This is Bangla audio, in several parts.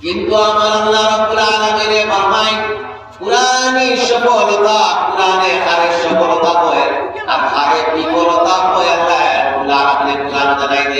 কিন্তু আমার আল্লাহ রাব্বুল আলামিনের বাহাই কুরআনি সফলতা কুরআনে হারের সফলতা কয় জানাই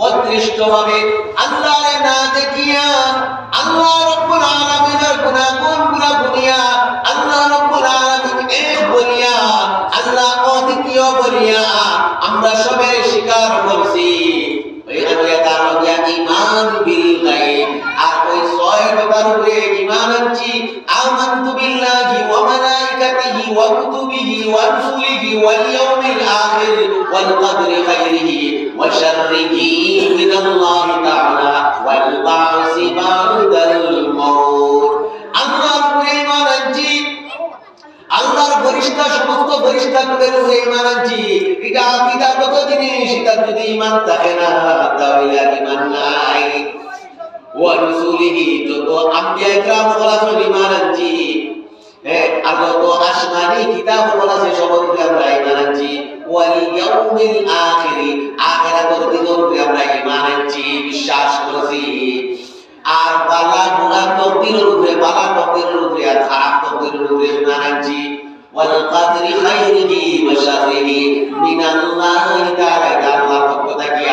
কারণ অদৃষ্টভাবে আল্লাহরে না দেখিয়া, আল্লাহ রব্বুল আলামিনের গুণাগুণগুলা বলিয়া আল্লাহ রব্বুল আলামিন এক বলিয়া, আল্লাহ অদ্বিতীয় বলিয়া আমরা সবাই স্বীকার করছি এখানে তার লগিয়া গায়ব, আর ওই ছয় কথার উপরে ইমান আনছি। আমানতু বিল্লাহি ওয়া মালাইকাতিহি ওয়া কুতুবিহি ওয়া শাররিহি মিনাল্লাহি তাআলা ওয়াল বা'সি বা'দাল মাউত আল্লাহর উপরে ইমান আনছি আল্লাহর ফরিস্তা, সমস্ত ফরিস্তা কুলের উপরে ইমান আনছি। এটা আকিদাগত জিনিস, এটা যদি ইমান থাকে না, তাহলে আর ইমান নাই। ওয়া রুসুলিহি, যত আম্বিয়া ইকরাম বলা আছে ইমান আনছি। হ্যাঁ আগত আসমানি কিতাব বলা সবার আমরা ইমান আনছি। ওয়াল ইয়াউমিল আখিরি আখিরাতের দিনের উপরে আমরা ইমান আনছি বিশ্বাস করেছি। আর বালা গুণা তকদিরের উপরে, বালা তকদিরের উপরে, আর খারাপ তকদিরের উপরে ইমান আনছি ওয়াল কাদরি খাইরিহি ওয়া শাররিহি, মিনাল্লাহি তাআলা। আল্লাহর পক্ষ থেকে।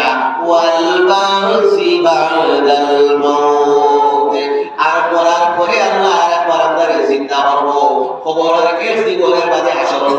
ওয়াল বাসি বাদাল মাউত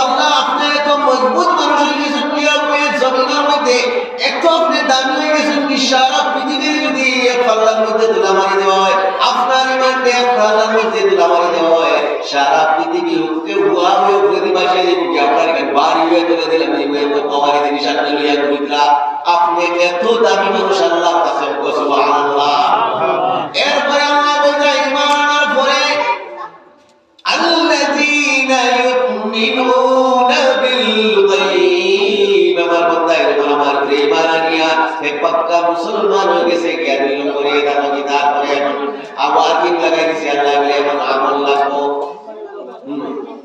আল্লাহ আপনি এত মজবুত মানুষ হয়ে গেছেন নিয়ম হয়ে জমিনের মধ্যে এত আপনি দামি হয়ে গেছেন কি সারা পৃথিবীর যদি এক পাল্লার মধ্যে তুলা মারি দেওয়া হয় আপনার ইমানকে এক পাল্লার মধ্যে তুলা মারি দেওয়া হয় সারা পৃথিবী উঠতে হুয়া হয়ে উঠতে বাসিয়ে দেবো কি? আপনার বাড়ি হয়ে তুলে দিলাম এই হয়ে তো কমারি দিবি সামনে লইয়া কবিতা আপনি এত দামি মানুষ আল্লাহ কাছে সুবাহ আল্লাহ এরপরে আল্লাহ বলতে ইমান পরে আল্লাহ يؤمنون بالغيب আমার বন্ধা এরকম আমার প্রেমান আনিয়া এক পাক্কা মুসলমান হয়ে গেছে জ্ঞান নিল করে তার কি তারপরে এখন আবার কি লাগাই দিছে আল্লাহ বলে এখন আমল লাগবো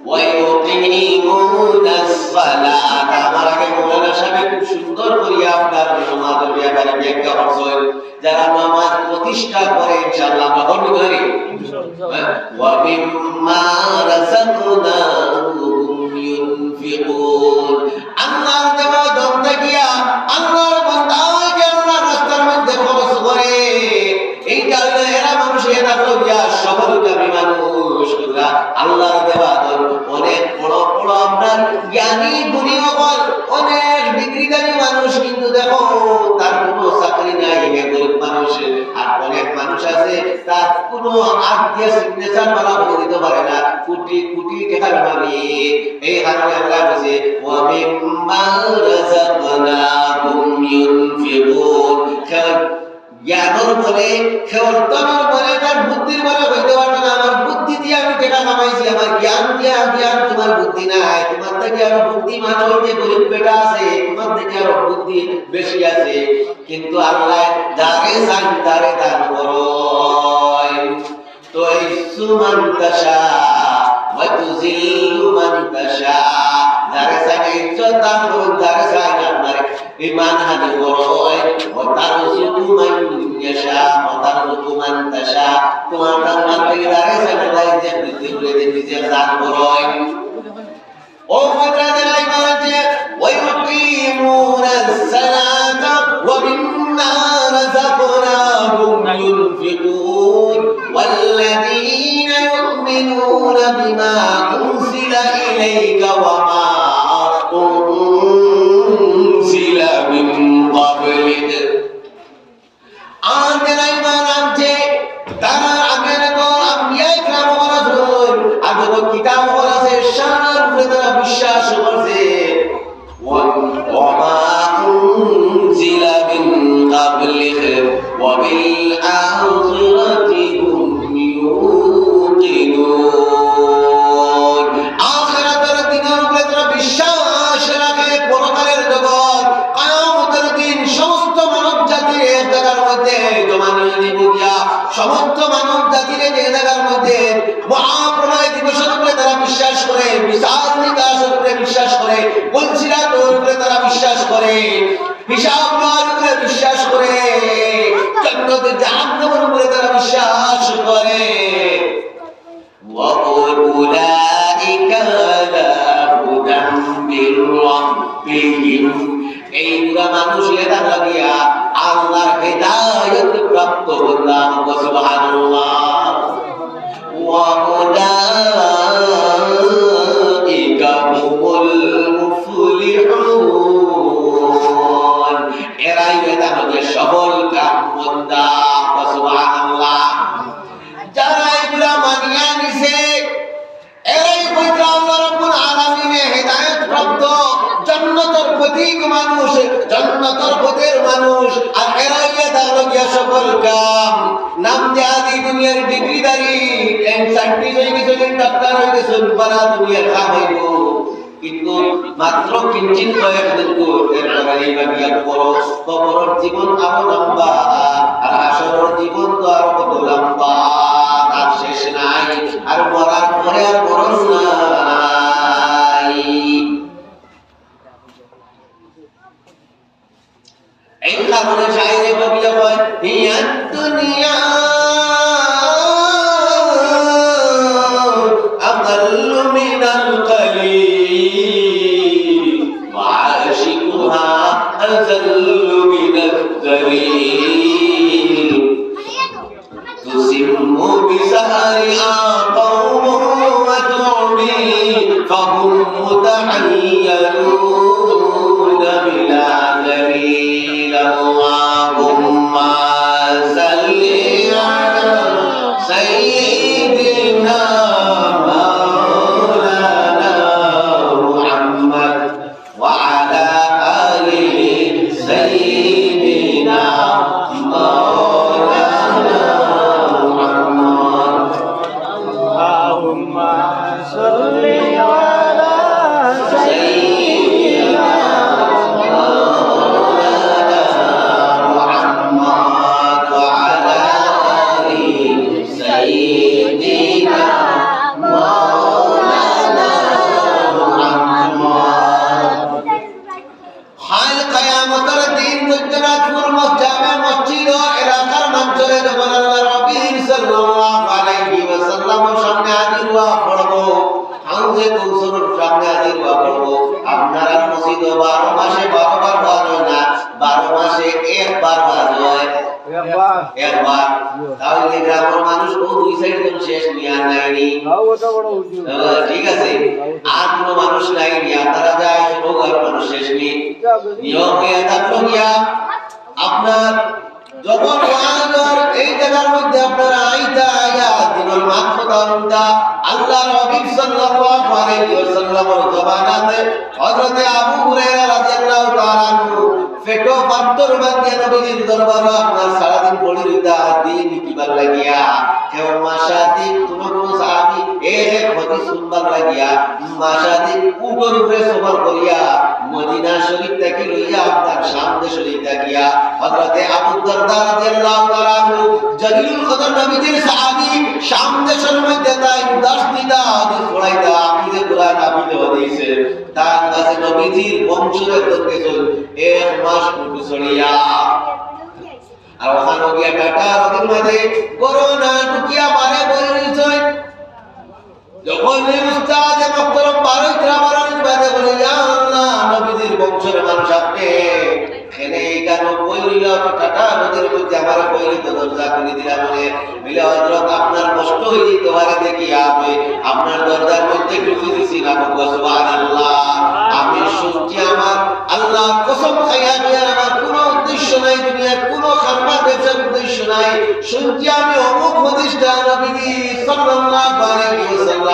ويقيمون الصلاة আমার আগে মৌলানা সাহেব খুব সুন্দর করিয়া আপনার নামাজের ব্যাপারে ব্যাখ্যা করছেন যারা নামাজ প্রতিষ্ঠা করে ইনশাআল্লাহ আমরা করবো করি ومما رزقناهم মুসলিমুন। আল্লাহর দেওয়া দমটা গিয়া আল্লাহর বান্দাকে আল্লাহর রাস্তার মধ্যে খরচ করে। এই কারণে এরা মানুষ এরা হলো গিয়া সফলকামী মানুষ। আল্লাহর দেওয়া অনেক বড় বড় আপনার জ্ঞানী গুণী কোনো আমরা বুদ্ধি দিয়ে আমি কামাইছি, আমার জ্ঞান দিয়ে আর তোমার বুদ্ধি নাই। তোমার থেকে আরও বুদ্ধিমান হইতে গরিব বেটা আছে, তোমার থেকে আরও বুদ্ধি বেশি আছে। কিন্তু আল্লাহ যারে চান, তারে দান করো। ইসুমান তাশা ওয়া তুজিল্লু মান তাশা যারে চান ইজ্জত দান করুন যারে চান আপনার ইমান হানি করয় ও তারজুকু মান ইয়াশা ও তারজুকু মান তাশা তোমার রহমান থেকে চান আল্লাহ যে বৃদ্ধি করে দেন নিজে দান করয় ও মাদ্রাজের ইমান আছে ওয়ায়ুকিমুনাস সালাতা ওয়া مما رزقناهم ينفقون والذين يؤمنون بما أرسل إليك وما মহাপ্রলয় দিবসের উপরে তারা বিশ্বাস করে বিশাল নিকাশের উপরে বিশ্বাস করে বলছিরাতের উপরে তারা বিশ্বাস করে হিসাব নেওয়ার উপরে বিশ্বাস করে জন্নতে জাহান্নামের উপরে তারা বিশ্বাস করে وأولئك على هدى من ربهم এইগুলা মানুষ এটা লাগিয়া আল্লাহর হেদায়ত প্রাপ্ত বললাম সুবহানাল্লাহ وأولئك هم المفلحون إرأيت هذا الشغل كم পথিক মানুষ জান্নাতের পথের মানুষ, আর এরাই তাহলে গিয়া সফল কাম। নাম দেয়া দি দুনিয়ার ডিগ্রিদারি সাইন্টিস্ট হয়ে গেছেন ডাক্তার গেছেন পারা দুনিয়ার কাম হইব। কিন্তু মাত্র কিঞ্চিত কয়েক দিন এরপরে এই বাগিয়া বড় কবরের জীবন আরও লম্বা, আর আসরের জীবন তো আরও কত লম্বা। তার শেষ নাই, আর মরার পরে আর সামনে হাজির হাউজে কৌসরের সামনে হাজির হওয়া পড়ব আপনারা মসজিদ 12 মাসে 12 বার বাজ না 12 মাসে একবার বাজ। হয় একবার। একবার। তাহলে গ্রামের মানুষ ও দুই সাইড কোন শেষ নিয়া নাইনি? তাও ওটা বড় উঁচু আহ, ঠিক আছে। আর কোনো মানুষ নাই নিয়া তারা যায় হোক আর মানুষ শেষ নেই। নিয়মে থাকল গিয়া আপনার যখন এই আলাইহি ওয়াসাল্লামের জবানাতে হযরতে নবীর মদিনা শরীফ থেকে লইয়া আপনার সামনে শরীফ থাকিয়া, হযরতে আবু দারদা রাদিয়াল্লাহু তাআলা জলিলুল কদর মধ্যে তাই দশ দিদা হাদিস পড়াইতা। আপনি যে দিয়েছে। তার কাছে নবীজির বংশের করতে চল এক মাস উঠু ছড়িয়া আর ওখানে গিয়া কাটা রদির মাঝে করোনা টুকিয়া মারে বলে নিশ্চয়। যখন উস্তাদ মহতরম বারোই রামারানির বাদে বলে ইয়া আল্লাহ, নবীজির বংশের মানুষ আপনি এখানে এই টাটা নদীর মধ্যে আমার তো দরজা খুলে দিলাম বলে। হযরত, আপনার কষ্ট দেখি আমি আপনার দরজার মধ্যে ঢুকে দিছি না সুবহানাল্লাহ। আমি শুনছি আমার আল্লাহ কসম আমার কোনো উদ্দেশ্য নাই, দুনিয়ার কোনো খারাপ ব্যবসার উদ্দেশ্য নাই। শুনছি আমি অমুক প্রতিষ্ঠা নবীজি সাল্লাল্লাহু আলাইহি ওয়াসাল্লাম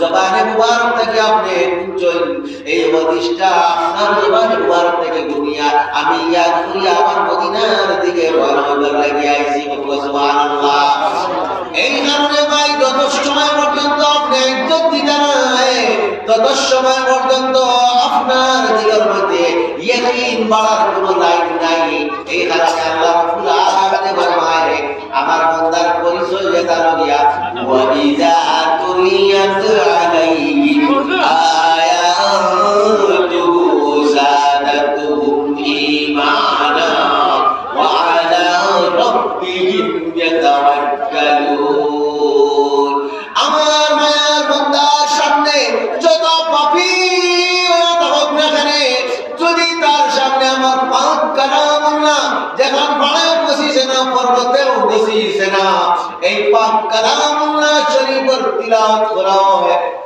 জবানে মুবারক থেকে আপনি এই প্রতিষ্ঠা আপনার জবানে মুবারক থেকে দুনিয়া আমি আমার মদিনার দিকে রওনা লাগি আইছি সুবহানাল্লাহ। এই কারণে ভাই যত সময় পর্যন্ত আপনি ইজ্জত তত সময় পর্যন্ত আপনার মধ্যে ইয়াকিন বাড়ার কোনো লাইন নাই। এই কারণে আল্লাহ রাব্বুল আলামিন আমার বান্দার পরিচয় দাঁড়ো গিয়া tuliyat alaihim ayatu zadatuhum imana wa ala rabbihim yatawakkalun আমার মায়ার বান্দার সামনে যত পাপী হোক না কেন যদি তার সামনে আমার পাপ কারাম না এই পাপ কারাম শরীফের তিলাওয়াত করা হয়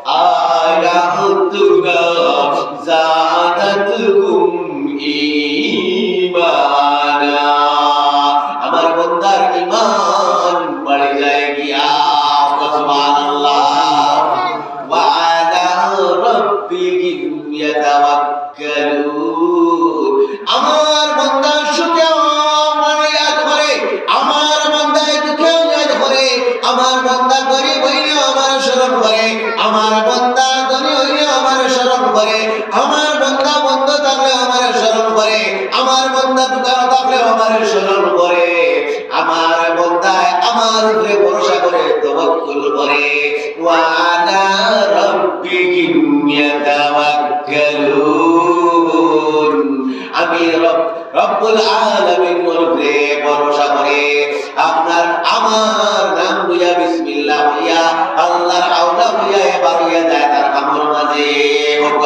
আমার নাম বুঝা বিসমিল্লাহ হইয়া আল্লাহর আওলা হইয়া এবার হইয়া যায় তার কামর মাঝে। হোক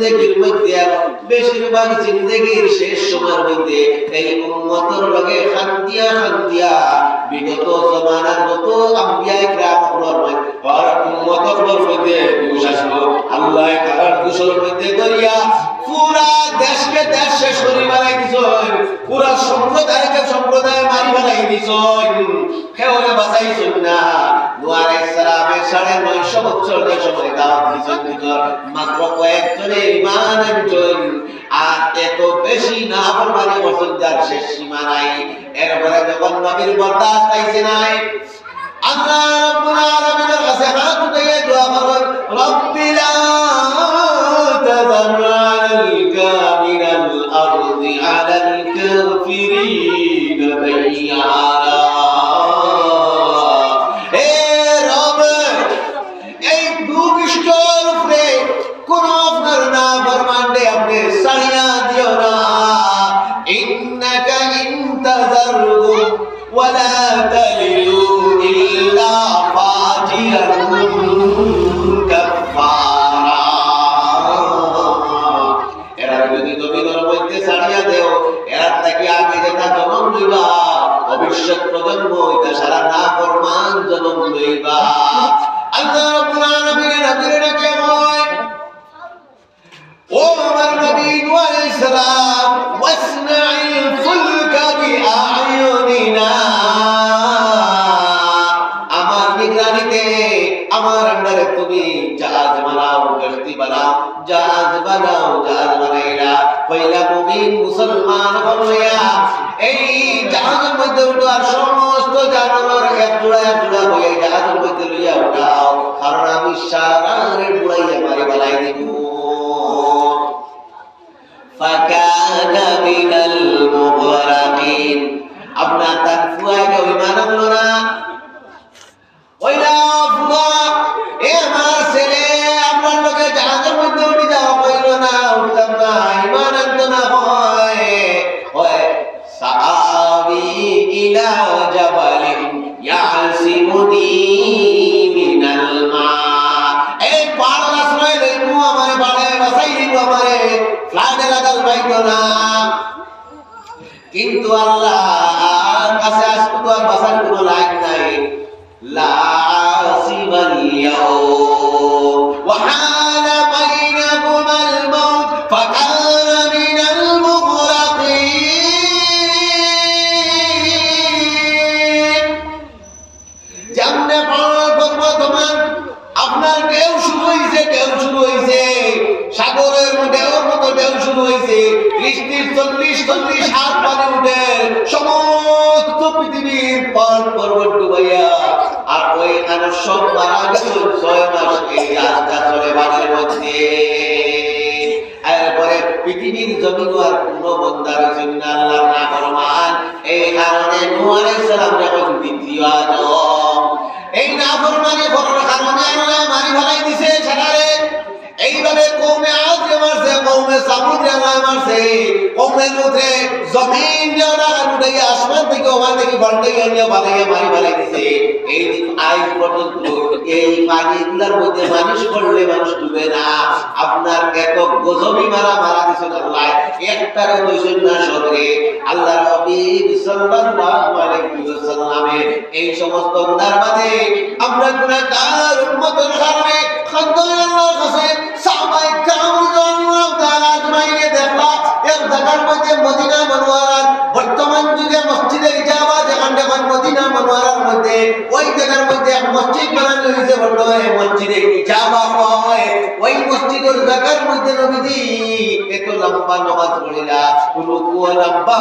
জিন্দেগির মধ্যে বেশিরভাগ জিন্দেগির শেষ সময়ের মধ্যে এই উম্মতের লগে খান্দিয়া খান্দিয়া বিগত জমানার মত আম্বিয়া ইকরাম হলর মধ্যে আর উম্মতের মধ্যে দুষ আল্লাহ কার দুষের মধ্যে পুরা দেশকে দেশ শেষ বানাই দিছন পুরা সম্প্রদায়কে সম্প্রদায় মারি বানাই দিছন কেউরে বাঁচাইছন না। সাড়ে নয়শো বছর সময় দাওয়াত ভিতর মাত্র কয়েকজনে ইমান আনছেন আর এত বেশি না ফরমানি করছেন যার শেষ সীমা নাই, আল্লাহ এরা তুমি জমিনের মধ্যে ছাড়িয়া দেও এরা থেকে আগে যেটা জনম লইবা ভবিষ্যৎ প্রজন্ম এটা সারা না ফরমান জনম লইবা। আল্লাহ রাব্বুল আলামিন নবীর ডাকে বলে ও আমার নবী নূহ আলাইহিস সালাম, ওয়াসনাইল ফুলকা হইয়া এই জাহাজের মধ্যে উঠার সমস্ত জানোয়ার এক জোড়া এক জোড়া হয়ে জাহাজের কিন্তু আল্লাহ কাছে আসতো আর বাসার কোনো লাইন নাই। লা ইয়াউম। পৃথিবীর পর্বত ডুবাইয়া আর ওইখানে সব মারা গেল ছয় মাস মারি এই পর্যন্ত এই পানিগুলার মধ্যে মানুষ পড়লে মানুষ ডুবে না। আপনার মারা মারা আল্লাহ। একটারে না আল্লাহ সাল্লাল্লাহু আলাইহি ওয়াসাল্লামের এই সমস্ত গুনার আমরা উম্মতের খন্দয় আল্লাহর কাছে মসজিদ মসজিদে ইজাবা হয়? ওই মসজিদের জায়গার মধ্যে নবীজি এত লম্বা নামাজ পড়িলা রুকু লম্বা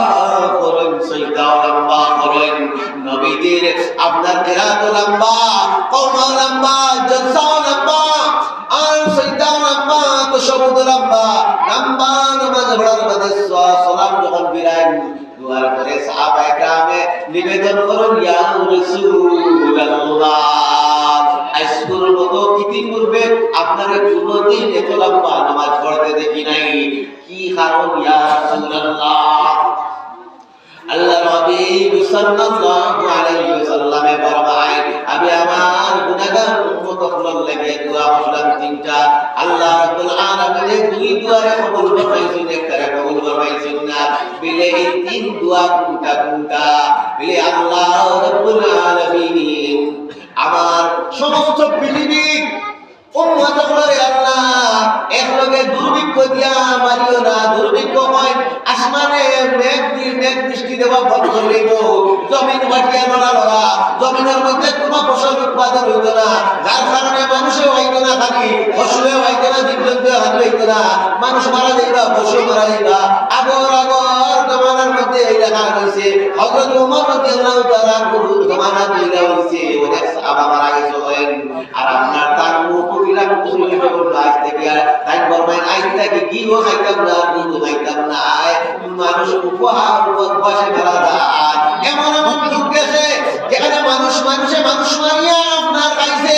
করেন সজদাও লম্বা করেন। নবীজির আপনার কেরাত লম্বা কওমা লম্বা, জলসাও লম্বা, আর সজদাও লম্বা তো সবুদ লম্বা। লম্বা নামাজ পড়ার মধ্যে দুয়ার পরে সাহাবায়ে کرامে নিবেদন করুন ইয়া রাসূলুল্লাহ আজকুর মতো ইতিপূর্বে আপনারা কোনোদিন এত লম্বা নামাজ পড়তে দেখি নাই কি কারণ ইয়া রাসূলুল্লাহ আল্লাহ হাবিব সাল্লাল্লাহু আলাইহি ওয়াসাল্লামে ফরমায় আমি আমার গুনাহগার উম্মত দোয়া করলাম তিনটা। আল্লাহ রাব্বুল আলামিনের দুই দুয়ারে কবুল একটারে কবুল না। বিলে এই তিন দোয়া কোনটা কোনটা? বিলে আল্লাহ রাব্বুল আলামিন আমার সমস্ত পৃথিবী, উম্মত আল্লাহ একলগে দুর্ভিক্ষ দিয়া মারিও না দুর্ভিক্ষ আসমানে মেঘ দিয়ে মেঘ বৃষ্টি দেওয়া বন্ধ হইল জমিন মাটিয়া লড়া লড়া। জমিনের মধ্যে কোনো ফসল উৎপাদন হইত না। যার কারণে মানুষে হইত না খালি, ফসলে হইত না জীবজন্তু হাত হইত না। মানুষ মারা যাইবা ফসল মারা যাইবা। আগর আগর জমানার মধ্যে এই হজরত উমর রাদিয়াল্লাহু তাআলা হয়েছে, অনেক সাহাবা মারা গেছে আর আপনার তার মুসলিম থেকে তাই বলবেন থেকে কি খাইতাম না খাইতাম না? মানুষ উপহার যায়। এমন এমন যুগ গেছে, যেখানে মানুষ মানুষে মানুষ মারিয়া আপনার খাইছে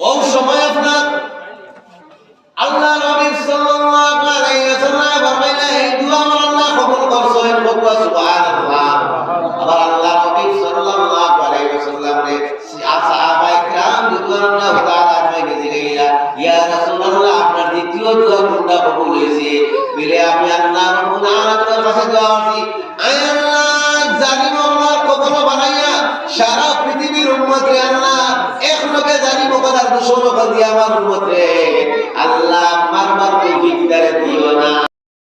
ওই সময় আপনার দোষণ দিয়া আমার উম্মত আল্লাহ